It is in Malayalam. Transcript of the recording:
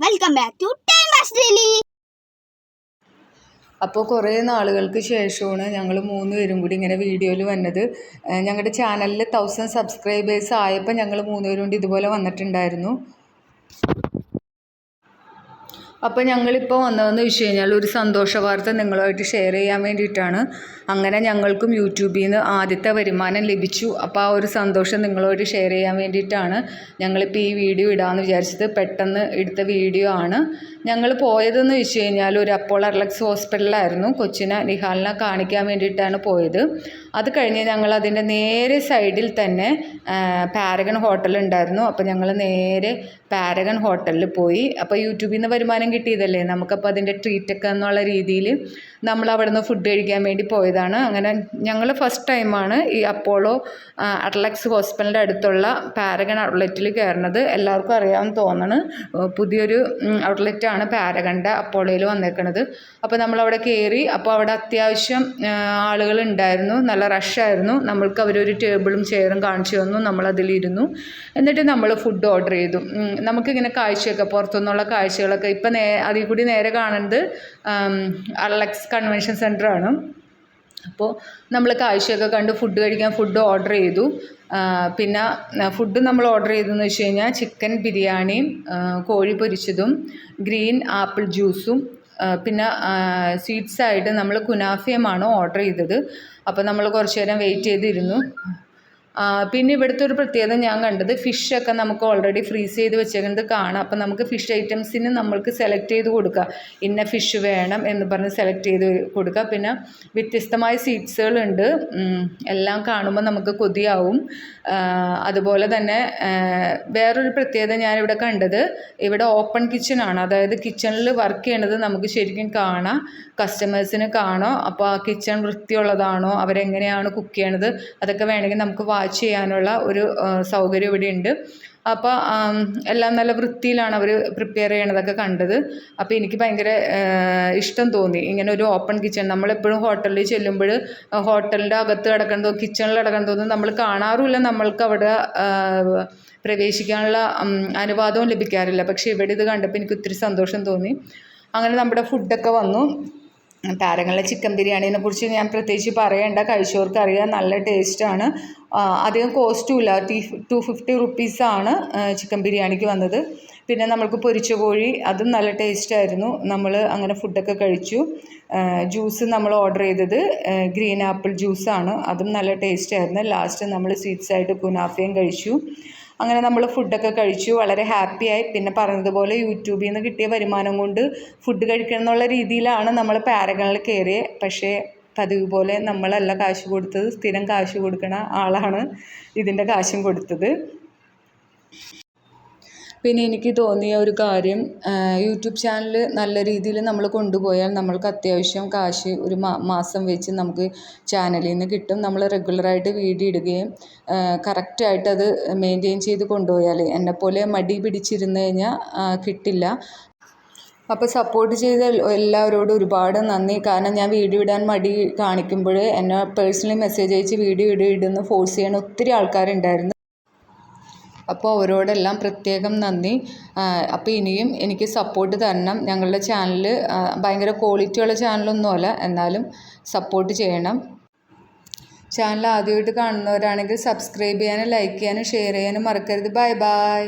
Welcome back to time daily അപ്പോൾ കുറേ നാളുകൾക്ക് ശേഷമാണ് ഞങ്ങൾ മൂന്ന് പേരും കൂടി ഇങ്ങനെ വീഡിയോയിൽ വന്നത്. ഞങ്ങളുടെ ചാനലിൽ തൗസൻഡ് സബ്സ്ക്രൈബേഴ്സ് ആയപ്പോൾ ഞങ്ങൾ മൂന്ന് പേരും കൂടി ഇതുപോലെ വന്നിട്ടുണ്ടായിരുന്നു. അപ്പോൾ ഞങ്ങളിപ്പോൾ വന്നതെന്ന് വെച്ച് കഴിഞ്ഞാൽ ഒരു സന്തോഷ വാർത്ത നിങ്ങളുമായിട്ട് ഷെയർ ചെയ്യാൻ വേണ്ടിയിട്ടാണ്. അങ്ങനെ ഞങ്ങൾക്കും യൂട്യൂബിൽ നിന്ന് ആദ്യത്തെ വരുമാനം ലഭിച്ചു. അപ്പോൾ ആ ഒരു സന്തോഷം നിങ്ങളുമായിട്ട് ഷെയർ ചെയ്യാൻ വേണ്ടിയിട്ടാണ് ഞങ്ങളിപ്പോൾ ഈ വീഡിയോ ഇടാമെന്ന് വിചാരിച്ചത്. പെട്ടെന്ന് എടുത്ത വീഡിയോ ആണ്. ഞങ്ങൾ പോയതെന്ന് വെച്ച് കഴിഞ്ഞാൽ ഒരു അപ്പോൾ അർലക്സ് ഹോസ്പിറ്റലിലായിരുന്നു. കൊച്ചിനെ നിഹാലിനെ കാണിക്കാൻ വേണ്ടിയിട്ടാണ് പോയത്. അത് കഴിഞ്ഞ് ഞങ്ങൾ അതിന്റെ നേരെ സൈഡിൽ തന്നെ പാരഗൺ ഹോട്ടൽ ഉണ്ടായിരുന്നു. അപ്പോൾ ഞങ്ങൾ നേരെ പാരഗൺ ഹോട്ടലിൽ പോയി. അപ്പോൾ യൂട്യൂബിൽ നിന്ന് വരുമാനം കിട്ടിയതല്ലേ? നമുക്കപ്പോൾ അതിന്റെ ട്രീറ്റൊക്കെ എന്നുള്ള രീതിയിൽ നമ്മൾ അവിടെ നിന്ന് ഫുഡ് കഴിക്കാൻ വേണ്ടി പോയതാണ്. അങ്ങനെ ഞങ്ങൾ ഫസ്റ്റ് ടൈമാണ് ഈ അപ്പോളോ അറ്റ്ലക്സ് ഹോസ്പിറ്റലിന്റെ അടുത്തുള്ള പാരഗൺ ഔട്ട്ലെറ്റിൽ കയറുന്നത് എല്ലാവർക്കും അറിയാമെന്ന് തോന്നണ്. പുതിയൊരു ഔട്ട്ലെറ്റാണ് പാരഗണിന്റെ അപ്പോളോയിൽ വന്നേക്കണത്. അപ്പോൾ നമ്മളവിടെ കയറി അപ്പോൾ അവിടെ അത്യാവശ്യം ആളുകൾ ഉണ്ടായിരുന്നു. നല്ല റഷായിരുന്നു നമ്മൾക്ക് അവരൊരു ടേബിളും ചെയറും കാണിച്ചു തന്നു. നമ്മളതിലിരുന്നു എന്നിട്ട് നമ്മൾ ഫുഡ് ഓർഡർ ചെയ്തു. നമുക്കിങ്ങനെ കാഴ്ചയൊക്കെ പുറത്തുനിന്നുള്ള കാഴ്ചകളൊക്കെ ഇപ്പം നേ അതിൽ കൂടി നേരെ കാണുന്നത് അർലക്സ് കൺവെൻഷൻ സെന്ററാണ് അപ്പോൾ നമ്മൾ കാഴ്ചയൊക്കെ കണ്ട് ഫുഡ് കഴിക്കാൻ ഫുഡ് ഓർഡർ ചെയ്തു. പിന്നെ ഫുഡ് നമ്മൾ ഓർഡർ ചെയ്തതെന്ന് വെച്ച് കഴിഞ്ഞാൽ ചിക്കൻ ബിരിയാണിയും കോഴി പൊരിച്ചതും ഗ്രീൻ ആപ്പിൾ ജ്യൂസും പിന്നെ സ്വീറ്റ്സായിട്ട് നമ്മൾ കുനാഫിയമാണ് ഓർഡർ ചെയ്തത്. അപ്പോൾ നമ്മൾ കുറച്ച് നേരം വെയിറ്റ് ചെയ്തിരുന്നു. പിന്നെ ഇവിടുത്തെ ഒരു പ്രത്യേകത ഞാൻ കണ്ടത് ഫിഷൊക്കെ നമുക്ക് ഓൾറെഡി ഫ്രീസ് ചെയ്ത് വെച്ചേക്കുന്നത് കാണാം. അപ്പം നമുക്ക് ഫിഷ് ഐറ്റംസിന് നമ്മൾക്ക് സെലക്ട് ചെയ്ത് കൊടുക്കുക. ഇന്ന ഫിഷ് വേണം എന്ന് പറഞ്ഞ് സെലക്ട് ചെയ്ത് കൊടുക്കുക. പിന്നെ വ്യത്യസ്തമായ സീറ്റ്സുകളുണ്ട് എല്ലാം കാണുമ്പോൾ നമുക്ക് കൊതിയാവും. അതുപോലെ തന്നെ വേറൊരു പ്രത്യേകത ഞാനിവിടെ കണ്ടത് ഇവിടെ ഓപ്പൺ കിച്ചണാണ് അതായത് കിച്ചണിൽ വർക്ക് ചെയ്യണത് നമുക്ക് ശരിക്കും കാണാം. കസ്റ്റമേഴ്സിന് കാണാം? അപ്പോൾ ആ കിച്ചൺ വൃത്തിയുള്ളതാണോ? അവരെങ്ങനെയാണ് കുക്ക് ചെയ്യണത്? അതൊക്കെ വേണമെങ്കിൽ നമുക്ക് വാച്ച് ചെയ്യാനുള്ള ഒരു സൗകര്യം ഇവിടെ ഉണ്ട് അപ്പോൾ എല്ലാം നല്ല വൃത്തിയിലാണ് അവർ പ്രിപ്പയർ ചെയ്യണതൊക്കെ കണ്ടത്. അപ്പോൾ എനിക്ക് ഭയങ്കര ഇഷ്ടം തോന്നി. ഇങ്ങനെ ഒരു ഓപ്പൺ കിച്ചൺ നമ്മളെപ്പോഴും ഹോട്ടലിൽ ചെല്ലുമ്പോൾ ഹോട്ടലിന്റെ അകത്ത് കിടക്കണതോ കിച്ചണിൽ കിടക്കണതോ നമ്മൾ കാണാറുമില്ല. നമ്മൾക്ക് അവിടെ പ്രവേശിക്കാനുള്ള അനുവാദവും ലഭിക്കാറില്ല. പക്ഷേ ഇവിടെ ഇത് കണ്ടപ്പോൾ എനിക്ക് ഒത്തിരി സന്തോഷം തോന്നി. അങ്ങനെ നമ്മുടെ ഫുഡൊക്കെ വന്നു. താരങ്ങളിലെ ചിക്കൻ ബിരിയാണിനെ കുറിച്ച് ഞാൻ പ്രത്യേകിച്ച് പറയേണ്ട കഴിച്ചവർക്ക് അറിയാം നല്ല ടേസ്റ്റാണ് അധികം കോസ്റ്റും ഇല്ല. ടീ ടു ഫിഫ്റ്റി റുപ്പീസാണ് ചിക്കൻ ബിരിയാണിക്ക് വന്നത്. പിന്നെ നമ്മൾക്ക് പൊരിച്ച കോഴി അതും നല്ല ടേസ്റ്റായിരുന്നു നമ്മൾ അങ്ങനെ ഫുഡൊക്കെ കഴിച്ചു. ജ്യൂസ് നമ്മൾ ഓർഡർ ചെയ്തത് ഗ്രീൻ ആപ്പിൾ ജ്യൂസാണ് അതും നല്ല ടേസ്റ്റായിരുന്നു ലാസ്റ്റ് നമ്മൾ സ്വീറ്റ്സായിട്ട് കുനാഫയും കഴിച്ചു. അങ്ങനെ നമ്മൾ ഫുഡൊക്കെ കഴിച്ചു. വളരെ ഹാപ്പിയായി പിന്നെ പറഞ്ഞതുപോലെ യൂട്യൂബിൽ നിന്ന് കിട്ടിയ വരുമാനം കൊണ്ട് ഫുഡ് കഴിക്കണം എന്നുള്ള രീതിയിലാണ് നമ്മൾ പാരഗണിൽ കയറിയത് പക്ഷേ പതിവ് പോലെ നമ്മളല്ല കാശ് കൊടുത്തത് സ്ഥിരം കാശ് കൊടുക്കുന്ന ആളാണ് ഇതിന്റെ കാശും കൊടുത്തത്. പിന്നെ എനിക്ക് തോന്നിയ ഒരു കാര്യം യൂട്യൂബ് ചാനൽ നല്ല രീതിയിൽ നമ്മൾ കൊണ്ടുപോയാൽ നമ്മൾക്ക് അത്യാവശ്യം കാശ് ഒരു മാസം വെച്ച് നമുക്ക് ചാനലിൽ നിന്ന് കിട്ടും. നമ്മൾ റെഗുലറായിട്ട് വീഡിയോ ഇടുകയും കറക്റ്റായിട്ട് അത് മെയിന്റെയിൻ ചെയ്ത് കൊണ്ടുപോയാൽ എന്നെപ്പോലെ മടി പിടിച്ചിരുന്ന് കഴിഞ്ഞാൽ കിട്ടില്ല. അപ്പോൾ സപ്പോർട്ട് ചെയ്ത എല്ലാവരോടും ഒരുപാട് നന്ദി. കാരണം ഞാൻ വീഡിയോ ഇടാൻ മടി കാണിക്കുമ്പോൾ എന്നെ പേഴ്സണലി മെസ്സേജ് അയച്ച് വീഡിയോ ഇട് ഇടുന്ന ഫോഴ്സ് ചെയ്യണ ഒത്തിരി ആൾക്കാരുണ്ടായിരുന്നു. അപ്പോൾ അവരോടെല്ലാം പ്രത്യേകം നന്ദി. അപ്പോൾ ഇനിയും എനിക്ക് സപ്പോർട്ട് തരണം. ഞങ്ങളുടെ ചാനൽ ഭയങ്കര ക്വാളിറ്റിയുള്ള ചാനലൊന്നുമല്ല എന്നാലും സപ്പോർട്ട് ചെയ്യണം. ചാനൽ ആദ്യമായിട്ട് കാണുന്നവരാണെങ്കിൽ സബ്സ്ക്രൈബ് ചെയ്യാനും ലൈക്ക് ചെയ്യാനും ഷെയർ ചെയ്യാനും മറക്കരുത്. Bye bye